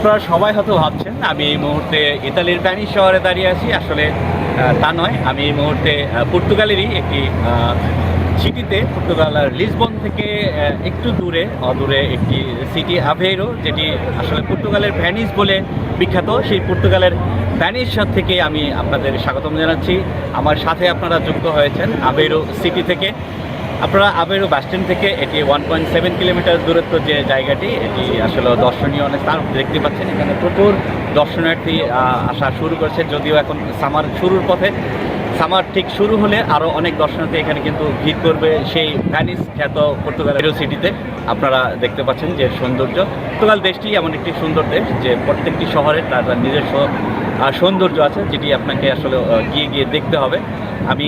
আপনারা সবাই হয়তো ভাবছেন, আমি এই মুহূর্তে ইতালির প্যারিস শহরে দাঁড়িয়ে আছি। আসলে তা নয়, আমি এই মুহূর্তে পর্তুগালেরই একটি সিটিতে, পর্তুগালের লিসবন থেকে একটু দূরে, অদূরে একটি সিটি আভেরো যেটি আসলে পর্তুগালের ভ্যানিস বলে বিখ্যাত। সেই পর্তুগালের ভ্যানিস থেকে আমি আপনাদের স্বাগতম জানাচ্ছি। আমার সাথে আপনারা যুক্ত হয়েছেন আভেরো সিটি থেকে। আপনারা আবেরো বাস স্ট্যান্ড থেকে এটি ওয়ান পয়েন্ট সেভেন কিলোমিটার দূরত্ব যে জায়গাটি, এটি আসলে দর্শনীয় অনেক স্থান দেখতে পাচ্ছেন। এখানে প্রচুর দর্শনার্থী আসা শুরু করেছে। যদিও এখন সামার শুরুর পথে সামার ঠিক শুরু হলে আরও অনেক দর্শনার্থী এখানে কিন্তু ভিড় করবে সেই ভ্যানিস খ্যাত পর্তুগালের সিটিতে আপনারা দেখতে পাচ্ছেন যে সৌন্দর্য। পর্তুগাল দেশটি এমন একটি সুন্দর দেশ যে প্রত্যেকটি শহরে তার নিজস্ব সৌন্দর্য আছে, যেটি আপনাকে আসলে গিয়ে গিয়ে দেখতে হবে। আমি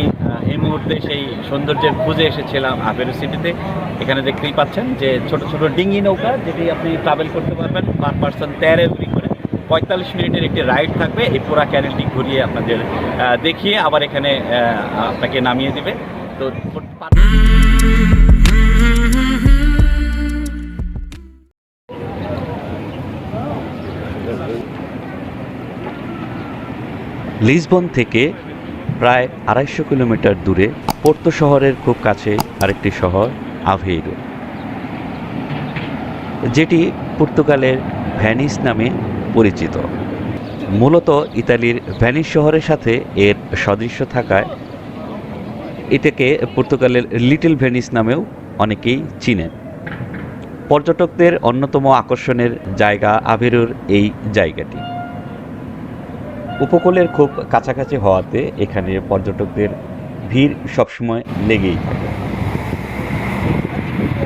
এই মুহূর্তে সেই সৌন্দর্যের খুঁজে এসেছিলাম আভেরো সিটিতে এখানে দেখতেই পাচ্ছেন যে ছোট ছোট ডিঙ্গি নৌকা যেটি আপনি ট্রাভেল করতে পারবেন পার পার্সন তেরো এভরি করে। পঁয়তাল্লিশ মিনিটের একটি রাইড থাকবে, এই পুরা ক্যানেলটি ঘুরিয়ে আপনাদের দেখিয়ে আবার এখানে আপনাকে নামিয়ে দিবে। তো লিসবন থেকে প্রায় আড়াইশো কিলোমিটার দূরে পোর্তো শহরের খুব কাছে আরেকটি শহর, আভেইরো। যেটি পর্তুগালের ভ্যানিস নামে পরিচিত। মূলত ইতালির ভ্যানিস শহরের সাথে এর সদৃশ্য থাকায় এটাকে পর্তুগালের লিটল ভেনিস নামেও অনেকেই চিনেন। পর্যটকদের অন্যতম আকর্ষণের জায়গা আভেরোর এই জায়গাটি। উপকূলের খুব কাছাকাছি হওয়াতে এখানে পর্যটকদের ভিড় সবসময় লেগেই থাকে।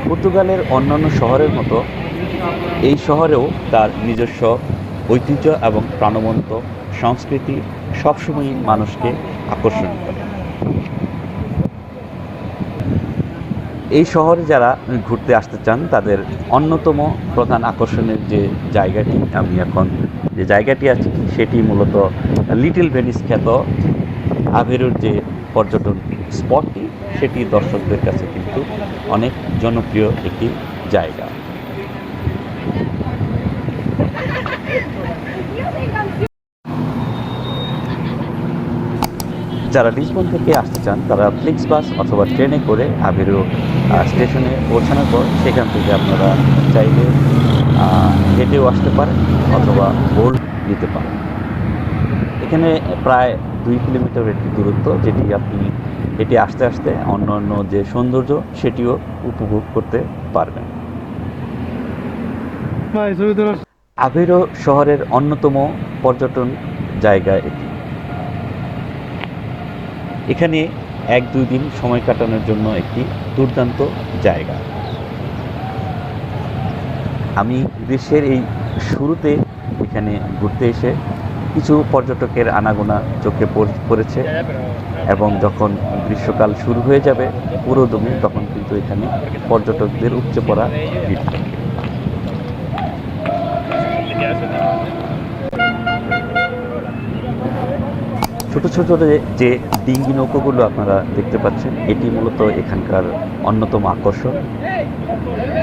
পর্তুগালের অন্যান্য শহরের মতো এই শহরেও তার নিজস্ব ঐতিহ্য এবং প্রাণবন্ত সংস্কৃতি সবসময়ই মানুষকে আকর্ষণ করে। এই শহরে যারা ঘুরতে আসতে চান, তাদের অন্যতম প্রধান আকর্ষণের যে জায়গাটি, আমি এখন যে জায়গাটি আছে, সেটি মূলত লিটল ভেনিস খ্যাত আভেরোর যে পর্যটন স্পটটি, সেটি দর্শকদের কাছে কিন্তু অনেক জনপ্রিয় একটি জায়গা। যারা লিসবন থেকে আসতে চান তারা ফ্লিক্স বাস অথবা ট্রেনে করে আভেরো আহ, স্টেশনে পৌঁছানোর পর সেখান থেকে আপনারা চাইলে হেঁটেও আসতে পারেন অথবা বোল্ড নিতে পারেন। এখানে প্রায় দুই কিলোমিটার একটি দূরত্ব যেটি আপনি হেঁটে আসতে আসতে অন্য অন্য যে সৌন্দর্য সেটিও উপভোগ করতে পারবেন। আভেরো শহরের অন্যতম পর্যটন জায়গা এটি। এখানে এক, দুই দিন সময় কাটানোর জন্য একটি দুর্দান্ত জায়গা। আমি গ্রীষ্মের এই শুরুতে এখানে ঘুরতে এসে কিছু পর্যটকের আনাগোনা চোখে পড়- পড়েছে এবং যখন গ্রীষ্মকাল শুরু হয়ে যাবে পুরো দমে তখন কিন্তু এখানে পর্যটকদের উপচে পড়া ভিড় ছোট যে- ডিঙ্গি নৌকোগুলো আপনারা দেখতে পাচ্ছেন, এটি মূলত এখানকার অন্যতম আকর্ষণ।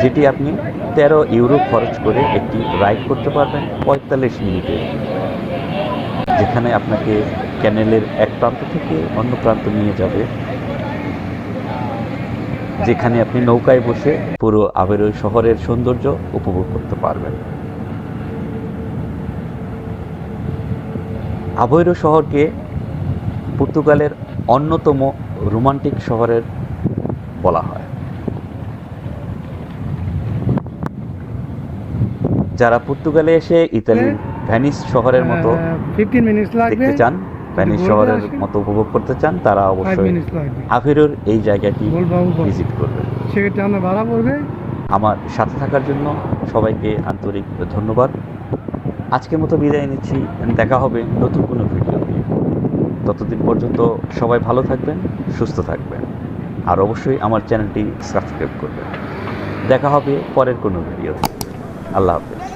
যেটি আপনি তেরো ইউরো খরচ করে একটি রাইড করতে পারবেন পঁয়তাল্লিশ মিনিটে, যেখানে আপনাকে ক্যানেলের এক প্রান্ত থেকে অন্য প্রান্ত নিয়ে যাবে, যেখানে আপনি নৌকায় বসে পুরো আবেরো শহরের সৌন্দর্য উপভোগ করতে পারবেন। আভৈরো শহরকে পর্তুগালের অন্যতম রোমান্টিক শহরের বলা হয়। যারা পর্তুগালে এসে ইতালির ভ্যানিস শহরের মতো মিনিটস লাগবে। দেখতে চান ভ্যানিস শহরের মতো উপভোগ করতে চান তারা অবশ্যই আভেরোর এই জায়গাটি ভিজিট করবেন সেক্ষেত্রে ভাড়া পড়বে। আমার সাথে থাকার জন্য সবাইকে আন্তরিক ধন্যবাদ। আজকের মতো বিদায় নিচ্ছি দেখা হবে নতুন কোনো ভিডিও ততদিন পর্যন্ত সবাই ভালো থাকবেন, সুস্থ থাকবেন। আর অবশ্যই আমার চ্যানেলটি সাবস্ক্রাইব করবেন। দেখা হবে পরের কোনো ভিডিও আল্লাহ হাফেজ।